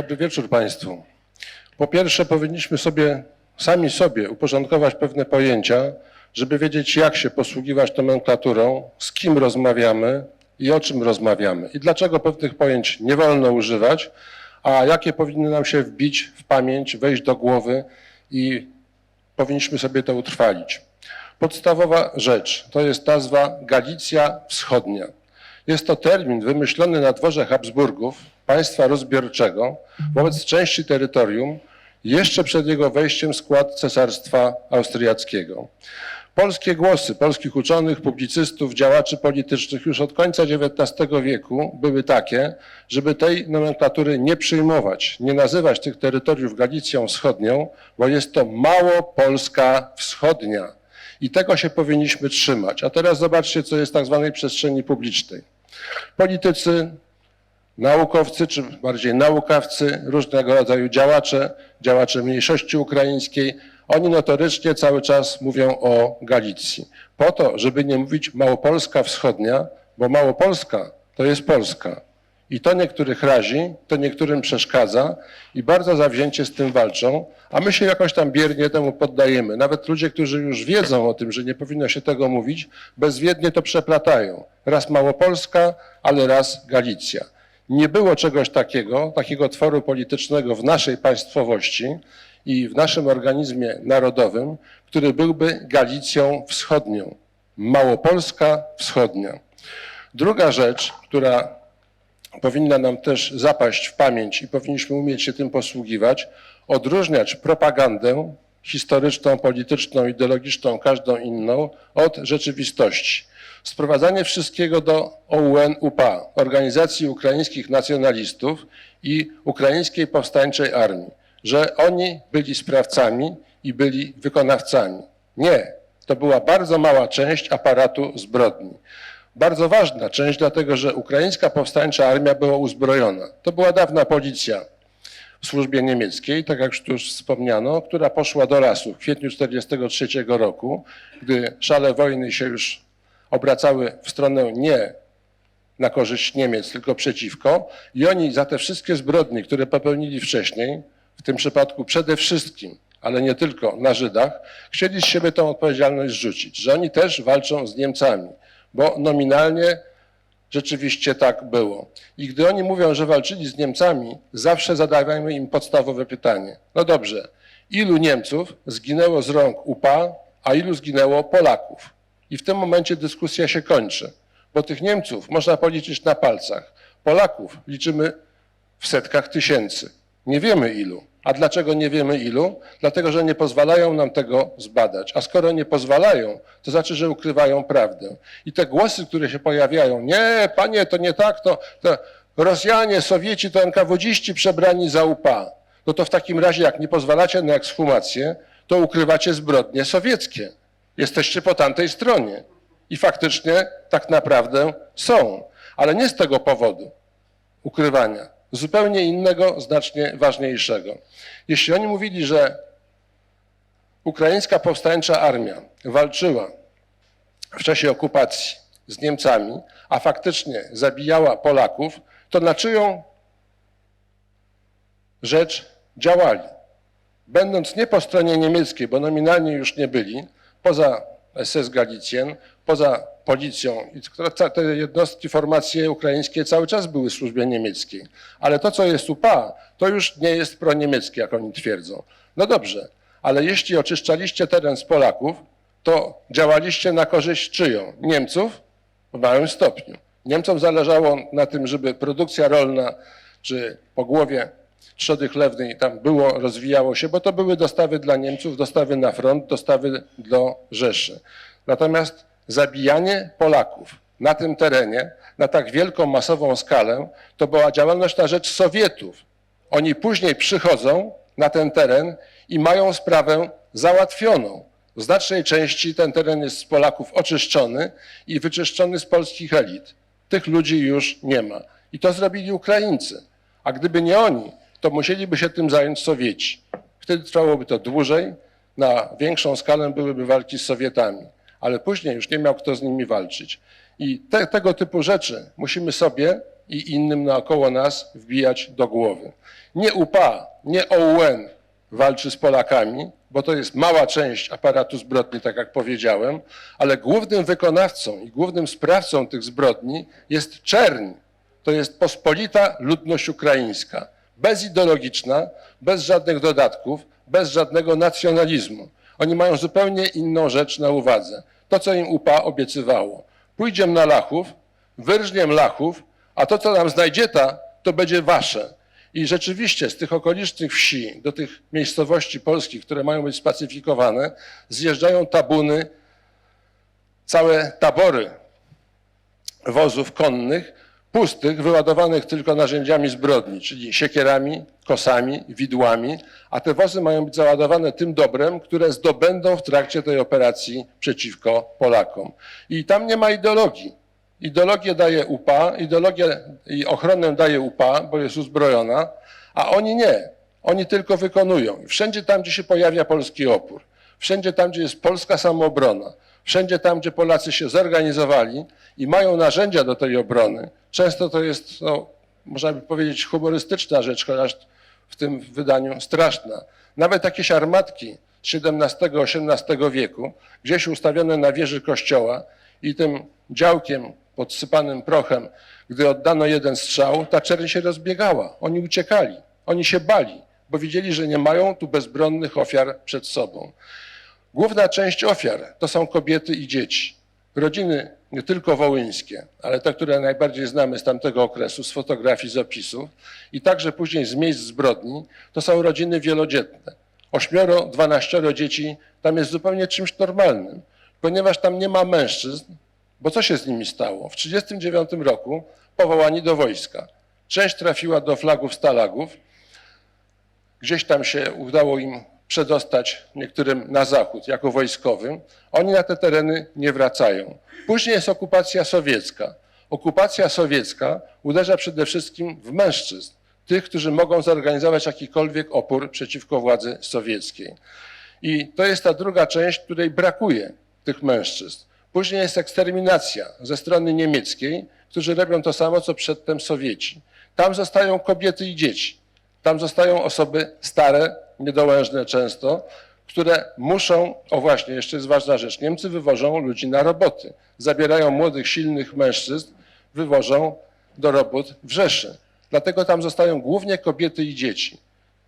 Dobry wieczór Państwu. Po pierwsze, powinniśmy sobie sami sobie uporządkować pewne pojęcia, żeby wiedzieć, jak się posługiwać nomenklaturą, z kim rozmawiamy i o czym rozmawiamy i dlaczego pewnych pojęć nie wolno używać, a jakie powinny nam się wbić w pamięć, wejść do głowy i powinniśmy sobie to utrwalić. Podstawowa rzecz to jest nazwa Galicja Wschodnia. Jest to termin wymyślony na dworze Habsburgów, państwa rozbiorczego, wobec części terytorium jeszcze przed jego wejściem w skład Cesarstwa Austriackiego. Polskie głosy polskich uczonych, publicystów, działaczy politycznych już od końca XIX wieku były takie, żeby tej nomenklatury nie przyjmować, nie nazywać tych terytoriów Galicją Wschodnią, bo jest to mało Polska Wschodnia. I tego się powinniśmy trzymać. A teraz zobaczcie, co jest w tak zwanej przestrzeni publicznej. Politycy, naukowcy, czy bardziej naukawcy, różnego rodzaju działacze, działacze mniejszości ukraińskiej, oni notorycznie cały czas mówią o Galicji. Po to, żeby nie mówić Małopolska Wschodnia, bo Małopolska to jest Polska. I to niektórych razi, to niektórym przeszkadza i bardzo zawzięcie z tym walczą, a my się jakoś tam biernie temu poddajemy. Nawet ludzie, którzy już wiedzą o tym, że nie powinno się tego mówić, bezwiednie to przeplatają. Raz Małopolska, ale raz Galicja. Nie było czegoś takiego, takiego tworu politycznego w naszej państwowości i w naszym organizmie narodowym, który byłby Galicją Wschodnią. Małopolska Wschodnia. Druga rzecz, która powinna nam też zapaść w pamięć i powinniśmy umieć się tym posługiwać, odróżniać propagandę historyczną, polityczną, ideologiczną, każdą inną od rzeczywistości. Sprowadzanie wszystkiego do OUN-UPA, Organizacji Ukraińskich Nacjonalistów i Ukraińskiej Powstańczej Armii, że oni byli sprawcami i byli wykonawcami. Nie, to była bardzo mała część aparatu zbrodni. Bardzo ważna część, dlatego że ukraińska powstańcza armia była uzbrojona. To była dawna policja w służbie niemieckiej, tak jak już wspomniano, która poszła do lasu w kwietniu 1943 roku, gdy szale wojny się już obracały w stronę nie na korzyść Niemiec, tylko przeciwko. I oni za te wszystkie zbrodnie, które popełnili wcześniej, w tym przypadku przede wszystkim, ale nie tylko na Żydach, chcieli z siebie tą odpowiedzialność zrzucić, że oni też walczą z Niemcami, bo nominalnie rzeczywiście tak było. I gdy oni mówią, że walczyli z Niemcami, zawsze zadawajmy im podstawowe pytanie. No dobrze, ilu Niemców zginęło z rąk UPA, a ilu zginęło Polaków? I w tym momencie dyskusja się kończy, bo tych Niemców można policzyć na palcach. Polaków liczymy w setkach tysięcy. Nie wiemy ilu. A dlaczego nie wiemy ilu? Dlatego, że nie pozwalają nam tego zbadać. A skoro nie pozwalają, to znaczy, że ukrywają prawdę. I te głosy, które się pojawiają, nie, panie, to nie tak, to, to Rosjanie, Sowieci to NKWDziści przebrani za UPA. No to w takim razie, jak nie pozwalacie na ekshumację, to ukrywacie zbrodnie sowieckie. Jesteście po tamtej stronie. I faktycznie tak naprawdę są. Ale nie z tego powodu ukrywania zupełnie innego, znacznie ważniejszego. Jeśli oni mówili, że ukraińska powstańcza armia walczyła w czasie okupacji z Niemcami, a faktycznie zabijała Polaków, to na czyją rzecz działali? Będąc nie po stronie niemieckiej, bo nominalnie już nie byli, poza SS Galicjen, poza policją, te jednostki, formacje ukraińskie cały czas były w służbie niemieckiej. Ale to, co jest UPA, to już nie jest proniemieckie, jak oni twierdzą. No dobrze, ale jeśli oczyszczaliście teren z Polaków, to działaliście na korzyść czyją? Niemców? W małym stopniu. Niemcom zależało na tym, żeby produkcja rolna czy pogłowie trzody chlewnej tam było, rozwijało się, bo to były dostawy dla Niemców, dostawy na front, dostawy do Rzeszy. Natomiast zabijanie Polaków na tym terenie, na tak wielką, masową skalę, to była działalność na rzecz Sowietów. Oni później przychodzą na ten teren i mają sprawę załatwioną. W znacznej części ten teren jest z Polaków oczyszczony i wyczyszczony z polskich elit. Tych ludzi już nie ma. I to zrobili Ukraińcy. A gdyby nie oni, to musieliby się tym zająć Sowieci. Wtedy trwałoby to dłużej, na większą skalę byłyby walki z Sowietami, ale później już nie miał kto z nimi walczyć. I te, tego typu rzeczy musimy sobie i innym naokoło nas wbijać do głowy. Nie UPA, nie OUN walczy z Polakami, bo to jest mała część aparatu zbrodni, tak jak powiedziałem, ale głównym wykonawcą i głównym sprawcą tych zbrodni jest Czerń. To jest pospolita ludność ukraińska, bezideologiczna, bez żadnych dodatków, bez żadnego nacjonalizmu. Oni mają zupełnie inną rzecz na uwadze. To, co im UPA obiecywało. Pójdziem na Lachów, wyrżniem Lachów, a to, co nam znajdzie ta, to będzie wasze. I rzeczywiście z tych okolicznych wsi do tych miejscowości polskich, które mają być spacyfikowane, zjeżdżają tabuny, całe tabory wozów konnych, pustych, wyładowanych tylko narzędziami zbrodni, czyli siekierami, kosami, widłami, a te wozy mają być załadowane tym dobrem, które zdobędą w trakcie tej operacji przeciwko Polakom. I tam nie ma ideologii. Ideologię daje UPA, ideologię i ochronę daje UPA, bo jest uzbrojona, a oni nie. Oni tylko wykonują. Wszędzie tam, gdzie się pojawia polski opór, wszędzie tam, gdzie jest polska samoobrona, wszędzie tam, gdzie Polacy się zorganizowali i mają narzędzia do tej obrony, często to jest, no, można by powiedzieć, humorystyczna rzecz, chociaż w tym wydaniu straszna. Nawet jakieś armatki z XVII-XVIII wieku, gdzieś ustawione na wieży kościoła i tym działkiem podsypanym prochem, gdy oddano jeden strzał, ta czerń się rozbiegała. Oni uciekali, oni się bali, bo widzieli, że nie mają tu bezbronnych ofiar przed sobą. Główna część ofiar to są kobiety i dzieci. Rodziny nie tylko wołyńskie, ale te, które najbardziej znamy z tamtego okresu, z fotografii, z opisów i także później z miejsc zbrodni, to są rodziny wielodzietne. Ośmioro, dwanaścioro dzieci tam jest zupełnie czymś normalnym, ponieważ tam nie ma mężczyzn, bo co się z nimi stało? W 1939 roku powołani do wojska. Część trafiła do flagów Stalagów, gdzieś tam się udało im przedostać niektórym na zachód jako wojskowym. Oni na te tereny nie wracają. Później jest okupacja sowiecka. Okupacja sowiecka uderza przede wszystkim w mężczyzn, tych, którzy mogą zorganizować jakikolwiek opór przeciwko władzy sowieckiej. I to jest ta druga część, której brakuje tych mężczyzn. Później jest eksterminacja ze strony niemieckiej, którzy robią to samo, co przedtem Sowieci. Tam zostają kobiety i dzieci. Tam zostają osoby stare, niedołężne często, które muszą, o właśnie, jeszcze jest ważna rzecz, Niemcy wywożą ludzi na roboty. Zabierają młodych, silnych mężczyzn, wywożą do robót w Rzeszy. Dlatego tam zostają głównie kobiety i dzieci.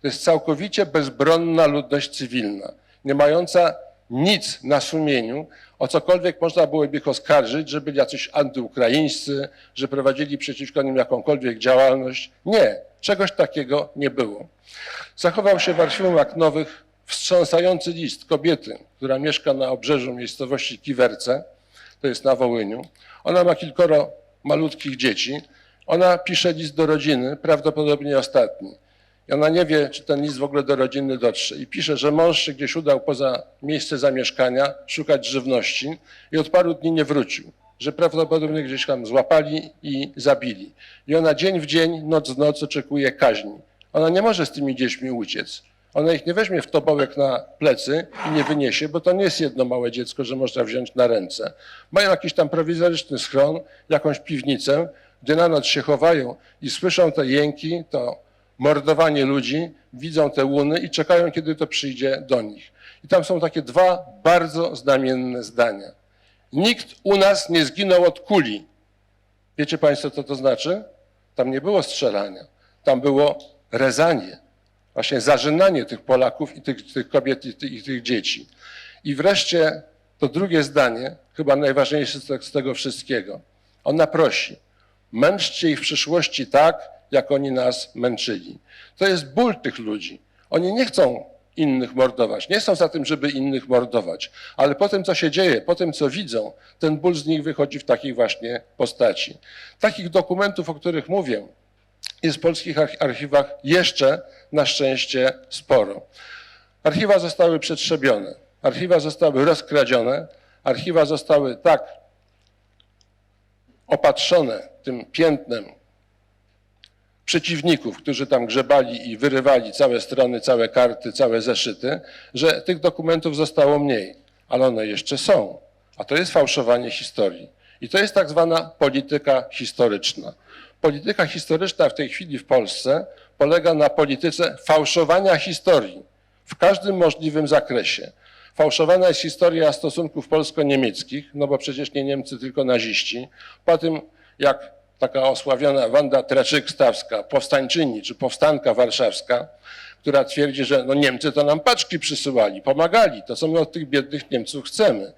To jest całkowicie bezbronna ludność cywilna, nie mająca nic na sumieniu, o cokolwiek można byłoby ich oskarżyć, że byli jacyś antyukraińscy, że prowadzili przeciwko nim jakąkolwiek działalność. Nie, czegoś takiego nie było. Zachował się w archiwum Aknowych wstrząsający list kobiety, która mieszka na obrzeżu miejscowości Kiwerce, to jest na Wołyniu. Ona ma kilkoro malutkich dzieci. Ona pisze list do rodziny, prawdopodobnie ostatni. I ona nie wie, czy ten list w ogóle do rodziny dotrze. I pisze, że mąż się gdzieś udał poza miejsce zamieszkania szukać żywności i od paru dni nie wrócił. Że prawdopodobnie gdzieś tam złapali i zabili. I ona dzień w dzień, noc w noc oczekuje kaźni. Ona nie może z tymi dziećmi uciec. Ona ich nie weźmie w tobołek na plecy i nie wyniesie, bo to nie jest jedno małe dziecko, że można wziąć na ręce. Mają jakiś tam prowizoryczny schron, jakąś piwnicę, gdzie na noc się chowają i słyszą te jęki, to mordowanie ludzi, widzą te łuny i czekają, kiedy to przyjdzie do nich. I tam są takie dwa bardzo znamienne zdania. Nikt u nas nie zginął od kuli. Wiecie Państwo, co to znaczy? Tam nie było strzelania, tam było rezanie, właśnie zażynanie tych Polaków i tych, tych kobiet i tych, i tych dzieci. I wreszcie to drugie zdanie, chyba najważniejsze z te- z tego wszystkiego. Ona prosi, męczcie ich w przyszłości tak, jak oni nas męczyli. To jest ból tych ludzi. Oni nie chcą innych mordować, nie są za tym, żeby innych mordować, ale po tym, co się dzieje, po tym, co widzą, ten ból z nich wychodzi w takiej właśnie postaci. Takich dokumentów, o których mówię, jest w polskich arch- archiwach jeszcze na szczęście sporo. Archiwa zostały przetrzebione, archiwa zostały rozkradzione, archiwa zostały tak opatrzone tym piętnem przeciwników, którzy tam grzebali i wyrywali całe strony, całe karty, całe zeszyty, że tych dokumentów zostało mniej, ale one jeszcze są. A to jest fałszowanie historii. I to jest tak zwana polityka historyczna. Polityka historyczna w tej chwili w Polsce polega na polityce fałszowania historii w każdym możliwym zakresie. Fałszowana jest historia stosunków polsko-niemieckich, no bo przecież nie Niemcy, tylko naziści. Po tym, jak taka osławiona Wanda Treczyk-Stawska, powstańczyni czy powstanka warszawska, która twierdzi, że no Niemcy to nam paczki przysyłali, pomagali, to co my od tych biednych Niemców chcemy.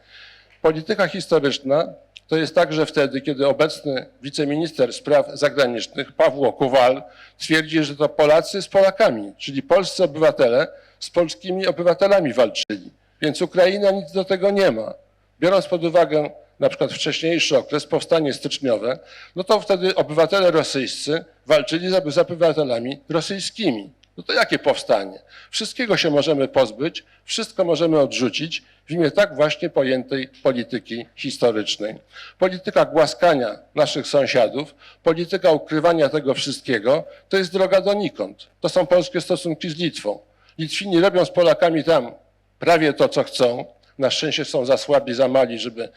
Polityka historyczna to jest także wtedy, kiedy obecny wiceminister spraw zagranicznych Pawło Kowal twierdzi, że to Polacy z Polakami, czyli polscy obywatele z polskimi obywatelami walczyli. Więc Ukraina nic do tego nie ma. Biorąc pod uwagę na przykład wcześniejszy okres, powstanie styczniowe, no to wtedy obywatele rosyjscy walczyli z obywatelami rosyjskimi. No to jakie powstanie? Wszystkiego się możemy pozbyć, wszystko możemy odrzucić w imię tak właśnie pojętej polityki historycznej. Polityka głaskania naszych sąsiadów, polityka ukrywania tego wszystkiego, to jest droga donikąd. To są polskie stosunki z Litwą. Litwini robią z Polakami tam prawie to, co chcą. Na szczęście są za słabi, za mali, żeby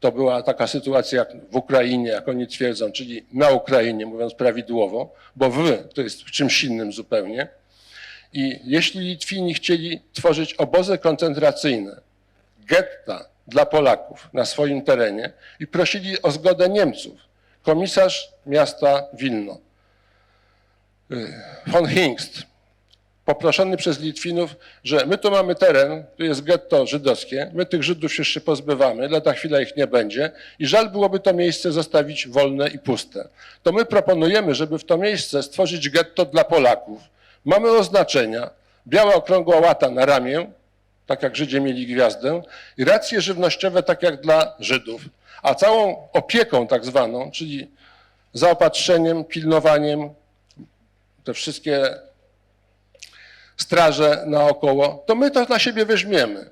to była taka sytuacja jak w Ukrainie, jak oni twierdzą, czyli na Ukrainie, mówiąc prawidłowo, bo wy to jest czymś innym zupełnie. I jeśli Litwini chcieli tworzyć obozy koncentracyjne, getta dla Polaków na swoim terenie i prosili o zgodę Niemców, komisarz miasta Wilno, y, von Hingst, poproszony przez Litwinów, że my tu mamy teren, tu jest getto żydowskie, my tych Żydów już się pozbywamy, lada chwila ich nie będzie i żal byłoby to miejsce zostawić wolne i puste. To my proponujemy, żeby w to miejsce stworzyć getto dla Polaków. Mamy oznaczenia, biała okrągła łata na ramię, tak jak Żydzi mieli gwiazdę, i racje żywnościowe, tak jak dla Żydów. A całą opieką tak zwaną, czyli zaopatrzeniem, pilnowaniem, te wszystkie straże naokoło, to my to na siebie weźmiemy.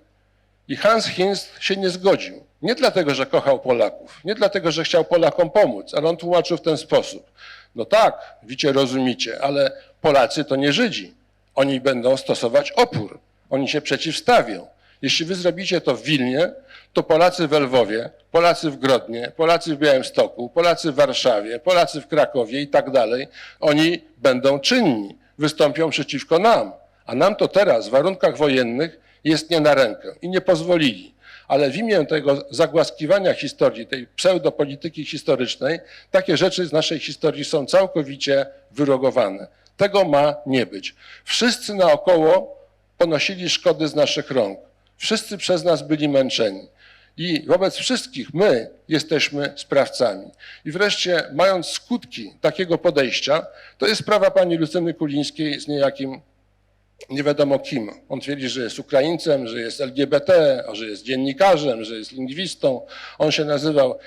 I Hans Hinz się nie zgodził. Nie dlatego, że kochał Polaków, nie dlatego, że chciał Polakom pomóc, ale on tłumaczył w ten sposób. No tak, wicie, rozumicie, ale Polacy to nie Żydzi. Oni będą stosować opór. Oni się przeciwstawią. Jeśli wy zrobicie to w Wilnie, to Polacy w Lwowie, Polacy w Grodnie, Polacy w Białymstoku, Polacy w Warszawie, Polacy w Krakowie i tak dalej, oni będą czynni, wystąpią przeciwko nam. A nam to teraz w warunkach wojennych jest nie na rękę i nie pozwolili. Ale w imię tego zagłaskiwania historii, tej pseudopolityki historycznej, takie rzeczy z naszej historii są całkowicie wyrogowane. Tego ma nie być. Wszyscy naokoło ponosili szkody z naszych rąk. Wszyscy przez nas byli męczeni. I wobec wszystkich my jesteśmy sprawcami. I wreszcie, mając skutki takiego podejścia, to jest sprawa pani Lucyny Kulińskiej z niejakim nie wiadomo kim. On twierdzi, że jest Ukraińcem, że jest LGBT, że jest dziennikarzem, że jest lingwistą. On się nazywał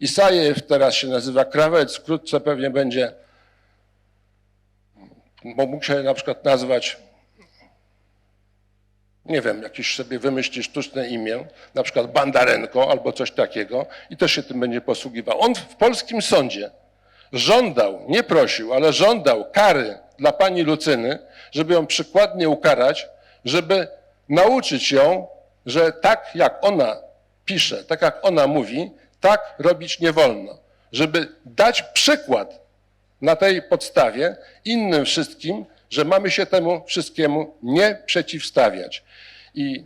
Isajew, teraz się nazywa Krawec, wkrótce pewnie będzie, bo mógł się na przykład nazwać, nie wiem, jakiś sobie wymyśli sztuczne imię, na przykład Bandarenko albo coś takiego i też się tym będzie posługiwał. On w polskim sądzie żądał, nie prosił, ale żądał kary dla pani Lucyny, żeby ją przykładnie ukarać, żeby nauczyć ją, że tak jak ona pisze, tak jak ona mówi, tak robić nie wolno. Żeby dać przykład na tej podstawie innym wszystkim, że mamy się temu wszystkiemu nie przeciwstawiać. I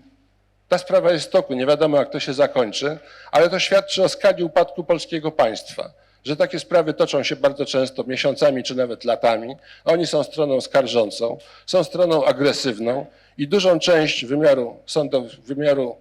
ta sprawa jest w toku, nie wiadomo jak to się zakończy, ale to świadczy o skali upadku polskiego państwa że takie sprawy toczą się bardzo często miesiącami czy nawet latami. Oni są stroną skarżącą, są stroną agresywną i dużą część wymiaru sądów, wymiaru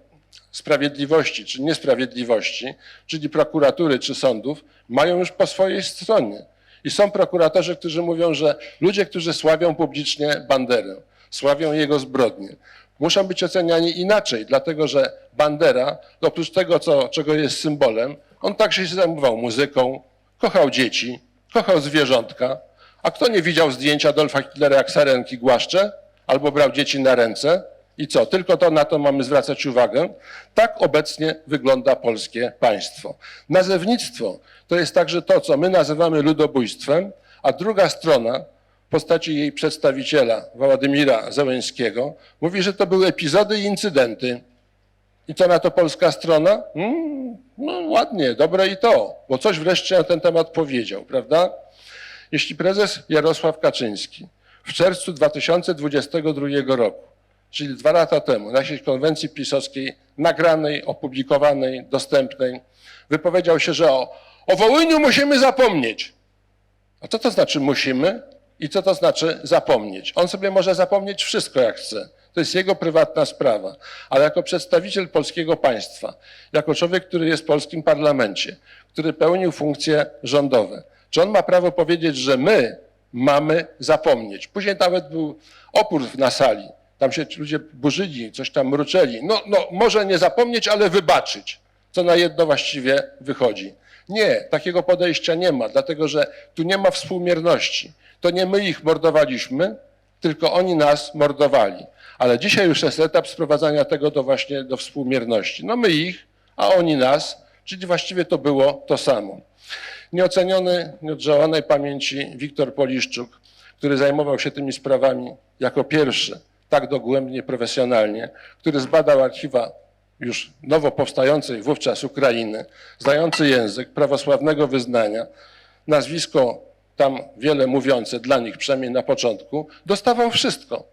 sprawiedliwości czy niesprawiedliwości, czyli prokuratury czy sądów, mają już po swojej stronie. I są prokuratorzy, którzy mówią, że ludzie, którzy sławią publicznie Banderę, sławią jego zbrodnie, muszą być oceniani inaczej, dlatego że Bandera, oprócz tego, co, czego jest symbolem, on także się zajmował muzyką, kochał dzieci, kochał zwierzątka. A kto nie widział zdjęcia Adolfa Hitlera jak sarenki głaszcze albo brał dzieci na ręce? I co, tylko to na to mamy zwracać uwagę? Tak obecnie wygląda polskie państwo. Nazewnictwo to jest także to, co my nazywamy ludobójstwem, a druga strona w postaci jej przedstawiciela, Władimira Zełęńskiego, mówi, że to były epizody i incydenty. I co na to polska strona? Mm, no ładnie, dobre i to, bo coś wreszcie na ten temat powiedział, prawda? Jeśli prezes Jarosław Kaczyński w czerwcu 2022 roku, czyli dwa lata temu, na jakiejś konwencji pisowskiej, nagranej, opublikowanej, dostępnej, wypowiedział się, że o, o Wołyniu musimy zapomnieć. A co to znaczy musimy i co to znaczy zapomnieć? On sobie może zapomnieć wszystko, jak chce. To jest jego prywatna sprawa. Ale jako przedstawiciel polskiego państwa, jako człowiek, który jest w polskim parlamencie, który pełnił funkcje rządowe, czy on ma prawo powiedzieć, że my mamy zapomnieć? Później nawet był opór na sali. Tam się ludzie burzyli, coś tam mruczeli. No, no może nie zapomnieć, ale wybaczyć. Co na jedno właściwie wychodzi. Nie, takiego podejścia nie ma, dlatego że tu nie ma współmierności. To nie my ich mordowaliśmy, tylko oni nas mordowali. Ale dzisiaj już jest etap sprowadzania tego do właśnie do współmierności. No my ich, a oni nas, czyli właściwie to było to samo. Nieoceniony, nieodżałowanej pamięci Wiktor Poliszczuk, który zajmował się tymi sprawami jako pierwszy, tak dogłębnie, profesjonalnie, który zbadał archiwa już nowo powstającej wówczas Ukrainy, znający język prawosławnego wyznania, nazwisko tam wiele mówiące dla nich, przynajmniej na początku, dostawał wszystko.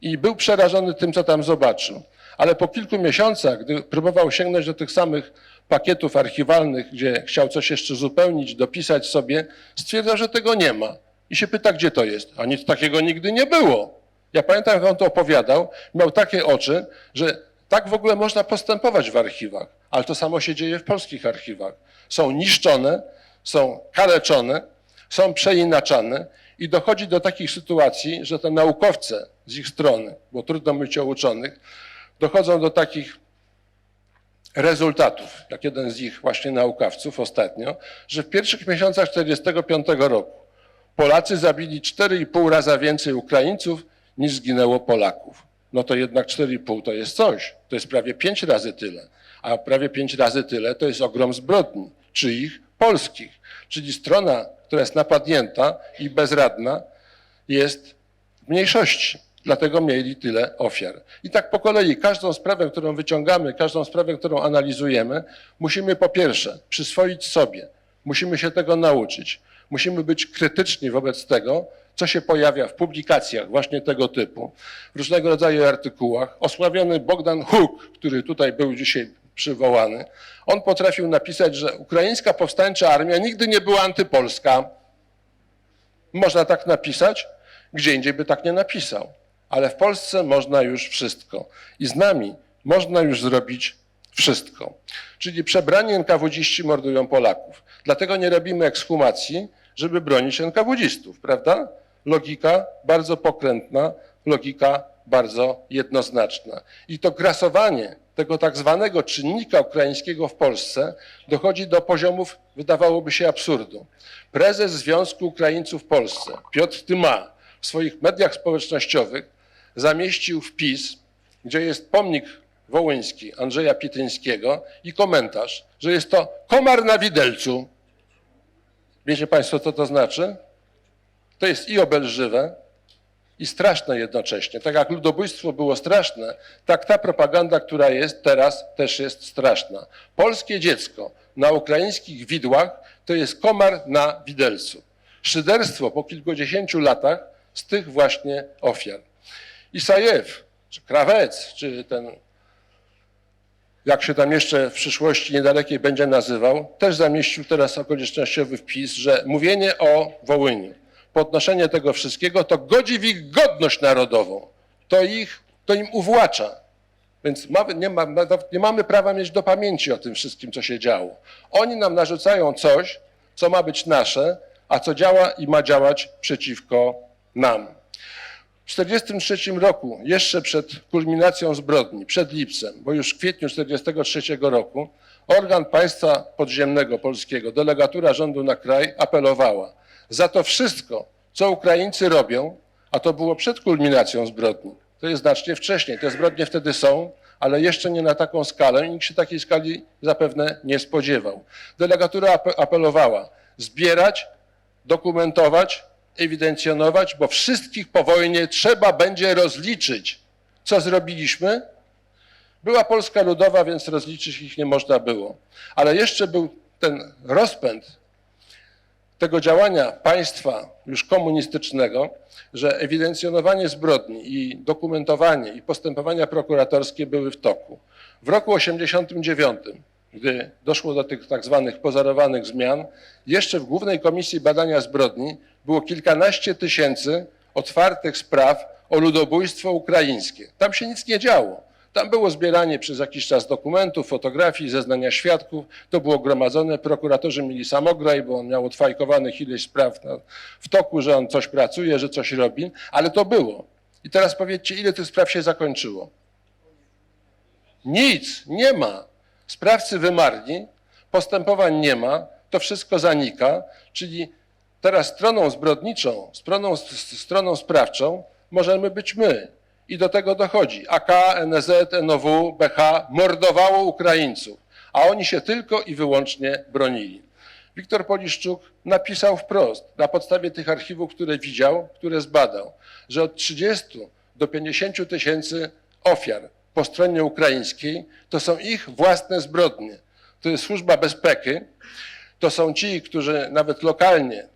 I był przerażony tym, co tam zobaczył. Ale po kilku miesiącach, gdy próbował sięgnąć do tych samych pakietów archiwalnych, gdzie chciał coś jeszcze uzupełnić, dopisać sobie, stwierdzał, że tego nie ma. I się pyta, gdzie to jest. A nic takiego nigdy nie było. Ja pamiętam, jak on to opowiadał, miał takie oczy, że tak w ogóle można postępować w archiwach, ale to samo się dzieje w polskich archiwach. Są niszczone, są kaleczone, są przeinaczane i dochodzi do takich sytuacji, że te naukowcy z ich strony, bo trudno mówić o uczonych, dochodzą do takich rezultatów, jak jeden z ich właśnie naukowców ostatnio, że w pierwszych miesiącach 1945 roku Polacy zabili 4,5 raza więcej Ukraińców niż zginęło Polaków. No to jednak 4,5 to jest coś. To jest prawie 5 razy tyle. A prawie 5 razy tyle to jest ogrom zbrodni. Czyich? Polskich. Czyli strona, która jest napadnięta i bezradna, jest w mniejszości. Dlatego mieli tyle ofiar. I tak po kolei, każdą sprawę, którą wyciągamy, każdą sprawę, którą analizujemy, musimy po pierwsze przyswoić sobie, musimy się tego nauczyć, musimy być krytyczni wobec tego, co się pojawia w publikacjach właśnie tego typu, w różnego rodzaju artykułach. Osławiony Bogdan Huk, który tutaj był dzisiaj przywołany, on potrafił napisać, że ukraińska powstańcza armia nigdy nie była antypolska. Można tak napisać, gdzie indziej by tak nie napisał. Ale w Polsce można już wszystko. I z nami można już zrobić wszystko. Czyli przebrani NKWDziści mordują Polaków. Dlatego nie robimy ekshumacji, żeby bronić NKWDzistów, prawda? Logika bardzo pokrętna, logika bardzo jednoznaczna. I to grasowanie tego tak zwanego czynnika ukraińskiego w Polsce dochodzi do poziomów, wydawałoby się, absurdu. Prezes Związku Ukraińców w Polsce, Piotr Tyma, w swoich mediach społecznościowych zamieścił wpis, gdzie jest pomnik wołyński Andrzeja Pityńskiego i komentarz, że jest to komar na widelcu. Wiecie Państwo, co to znaczy? To jest i obelżywe, i straszne jednocześnie. Tak jak ludobójstwo było straszne, tak ta propaganda, która jest teraz, też jest straszna. Polskie dziecko na ukraińskich widłach to jest komar na widelcu. Szyderstwo po kilkudziesięciu latach z tych właśnie ofiar. Isajew, czy Krawec, czy ten, jak się tam jeszcze w przyszłości niedalekiej będzie nazywał, też zamieścił teraz okolicznościowy wpis, że mówienie o Wołyniu, podnoszenie tego wszystkiego, to godzi w ich godność narodową. To, ich, to im uwłacza. Więc mamy, nie, ma, nie mamy prawa mieć do pamięci o tym wszystkim, co się działo. Oni nam narzucają coś, co ma być nasze, a co działa i ma działać przeciwko nam. W 1943 roku, jeszcze przed kulminacją zbrodni, przed lipcem, bo już w kwietniu 1943 roku, organ państwa podziemnego polskiego, delegatura rządu na kraj apelowała za to wszystko, co Ukraińcy robią, a to było przed kulminacją zbrodni. To jest znacznie wcześniej. Te zbrodnie wtedy są, ale jeszcze nie na taką skalę i nikt się takiej skali zapewne nie spodziewał. Delegatura ape- apelowała zbierać, dokumentować, ewidencjonować, bo wszystkich po wojnie trzeba będzie rozliczyć. Co zrobiliśmy? Była Polska Ludowa, więc rozliczyć ich nie można było. Ale jeszcze był ten rozpęd tego działania państwa już komunistycznego, że ewidencjonowanie zbrodni i dokumentowanie i postępowania prokuratorskie były w toku. W roku 89, gdy doszło do tych tak zwanych pozorowanych zmian, jeszcze w Głównej Komisji Badania Zbrodni było kilkanaście tysięcy otwartych spraw o ludobójstwo ukraińskie. Tam się nic nie działo. Tam było zbieranie przez jakiś czas dokumentów, fotografii, zeznania świadków. To było gromadzone. Prokuratorzy mieli samograj, bo on miał odfajkowanych ileś spraw w toku, że on coś pracuje, że coś robi, ale to było. I teraz powiedzcie, ile tych spraw się zakończyło? Nic, nie ma. Sprawcy wymarli, postępowań nie ma, to wszystko zanika, czyli teraz stroną zbrodniczą, stroną, stroną sprawczą możemy być my. I do tego dochodzi. AK, NZ, NOW, BH mordowało Ukraińców, a oni się tylko i wyłącznie bronili. Wiktor Poliszczuk napisał wprost, na podstawie tych archiwów, które widział, które zbadał, że od 30 do 50 tysięcy ofiar po stronie ukraińskiej to są ich własne zbrodnie. To jest służba bezpieki, to są ci, którzy nawet lokalnie,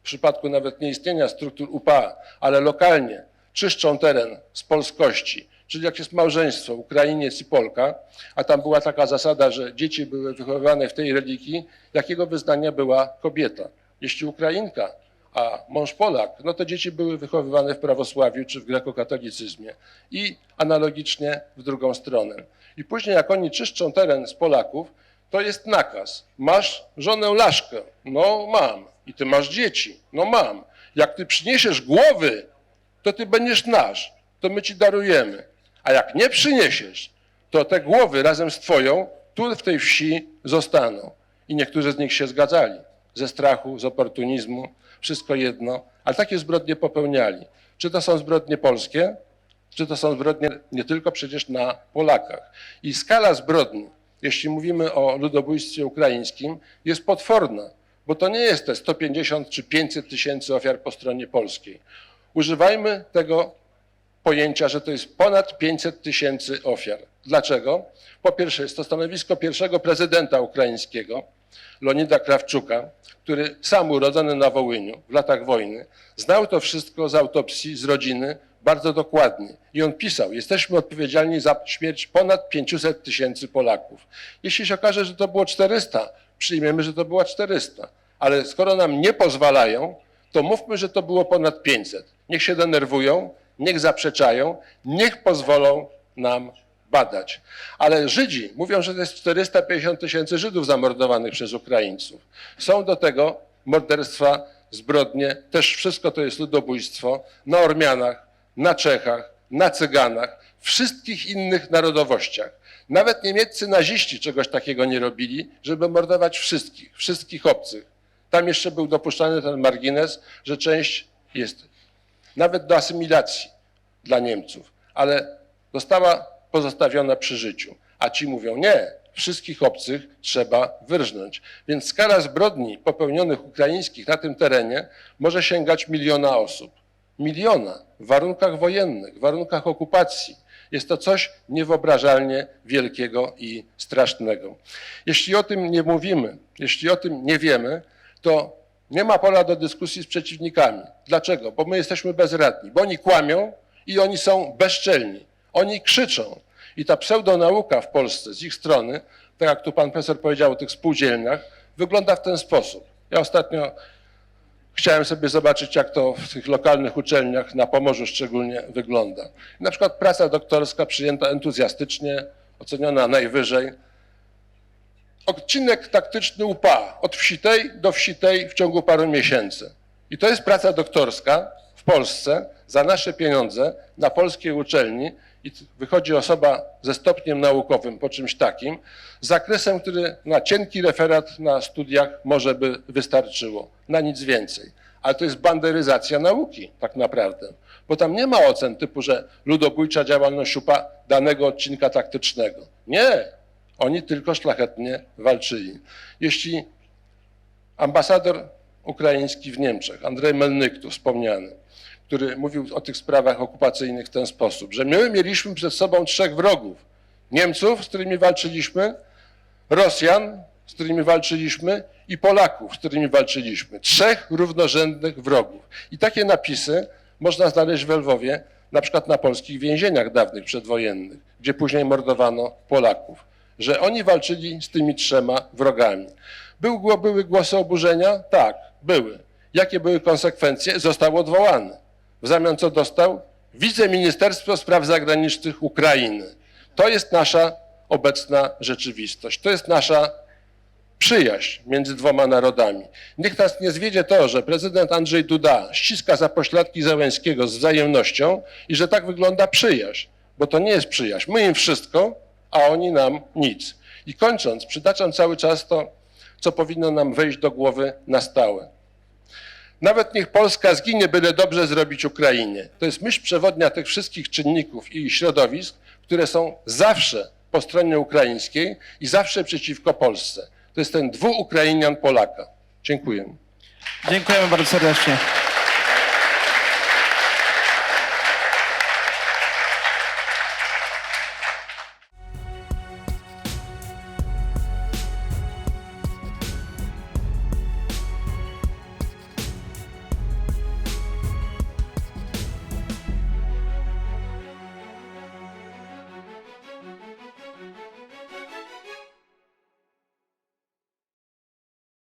w przypadku nawet nieistnienia struktur UPA, ale lokalnie czyszczą teren z polskości. Czyli jak jest małżeństwo, Ukrainiec i Polka, a tam była taka zasada, że dzieci były wychowywane w tej religii, jakiego wyznania była kobieta. Jeśli Ukrainka, a mąż Polak, no to dzieci były wychowywane w prawosławiu czy w grekokatolicyzmie. I analogicznie w drugą stronę. I później jak oni czyszczą teren z Polaków, to jest nakaz. Masz żonę Laszkę? No mam. I ty masz dzieci? No mam. Jak ty przyniesiesz głowy, to ty będziesz nasz. To my ci darujemy. A jak nie przyniesiesz, to te głowy razem z twoją tu w tej wsi zostaną. I niektórzy z nich się zgadzali. Ze strachu, z oportunizmu, wszystko jedno. Ale takie zbrodnie popełniali. Czy to są zbrodnie polskie, czy to są zbrodnie nie tylko przecież na Polakach. I skala zbrodni, jeśli mówimy o ludobójstwie ukraińskim, jest potworna, bo to nie jest te 150 czy 500 tysięcy ofiar po stronie polskiej. Używajmy tego pojęcia, że to jest ponad 500 tysięcy ofiar. Dlaczego? Po pierwsze, jest to stanowisko pierwszego prezydenta ukraińskiego, Lonida Krawczuka, który sam urodzony na Wołyniu w latach wojny, znał to wszystko z autopsji, z rodziny bardzo dokładnie. I on pisał, jesteśmy odpowiedzialni za śmierć ponad 500 tysięcy Polaków. Jeśli się okaże, że to było 400, przyjmiemy, że to było 400. Ale skoro nam nie pozwalają, to mówmy, że to było ponad 500. Niech się denerwują, niech zaprzeczają, niech pozwolą nam badać. Ale Żydzi mówią, że to jest 450 tysięcy Żydów zamordowanych przez Ukraińców. Są do tego morderstwa, zbrodnie, też wszystko to jest ludobójstwo na Ormianach, na Czechach, na Cyganach, wszystkich innych narodowościach. Nawet niemieccy naziści czegoś takiego nie robili, żeby mordować wszystkich, wszystkich obcych. Tam jeszcze był dopuszczany ten margines, że część jest nawet do asymilacji dla Niemców, ale została pozostawiona przy życiu. A ci mówią nie, wszystkich obcych trzeba wyrżnąć. Więc skala zbrodni popełnionych ukraińskich na tym terenie może sięgać miliona osób. Miliona w warunkach wojennych, w warunkach okupacji. Jest to coś niewyobrażalnie wielkiego i strasznego. Jeśli o tym nie mówimy, jeśli o tym nie wiemy, to nie ma pola do dyskusji z przeciwnikami. Dlaczego? Bo my jesteśmy bezradni, bo oni kłamią i oni są bezczelni. Oni krzyczą. I ta pseudonauka w Polsce z ich strony, tak jak tu pan profesor powiedział o tych spółdzielniach, wygląda w ten sposób. Ja ostatnio chciałem sobie zobaczyć, jak to w tych lokalnych uczelniach, na Pomorzu szczególnie, wygląda. Na przykład praca doktorska przyjęta entuzjastycznie, oceniona najwyżej. Odcinek taktyczny UPA, od wsi tej do wsi tej w ciągu paru miesięcy. I to jest praca doktorska w Polsce za nasze pieniądze na polskiej uczelni i wychodzi osoba ze stopniem naukowym po czymś takim, z zakresem, który na cienki referat na studiach może by wystarczyło, na nic więcej. Ale to jest banderyzacja nauki tak naprawdę, bo tam nie ma ocen typu, że ludobójcza działalność UPA danego odcinka taktycznego. Nie, oni tylko szlachetnie walczyli. Jeśli ambasador ukraiński w Niemczech, Andrzej Melnyk tu wspomniany, który mówił o tych sprawach okupacyjnych w ten sposób, że my mieliśmy przed sobą trzech wrogów. Niemców, z którymi walczyliśmy, Rosjan, z którymi walczyliśmy i Polaków, z którymi walczyliśmy. Trzech równorzędnych wrogów. I takie napisy można znaleźć w Lwowie, na przykład na polskich więzieniach dawnych przedwojennych, gdzie później mordowano Polaków, że oni walczyli z tymi trzema wrogami. Był, były głosy oburzenia? Tak, były. Jakie były konsekwencje? Został odwołany. W zamian co dostał? Wiceministerstwo Spraw Zagranicznych Ukrainy. To jest nasza obecna rzeczywistość. To jest nasza przyjaźń między dwoma narodami. Niech nas nie zwiedzie to, że prezydent Andrzej Duda ściska za pośladki Załęskiego z wzajemnością i że tak wygląda przyjaźń, bo to nie jest przyjaźń. My im wszystko, a oni nam nic. I kończąc, przytaczam cały czas to, co powinno nam wejść do głowy na stałe. Nawet niech Polska zginie, byle dobrze zrobić Ukrainie. To jest myśl przewodnia tych wszystkich czynników i środowisk, które są zawsze po stronie ukraińskiej i zawsze przeciwko Polsce. To jest ten dwuukrainian Polaka. Dziękuję. Dziękujemy bardzo serdecznie.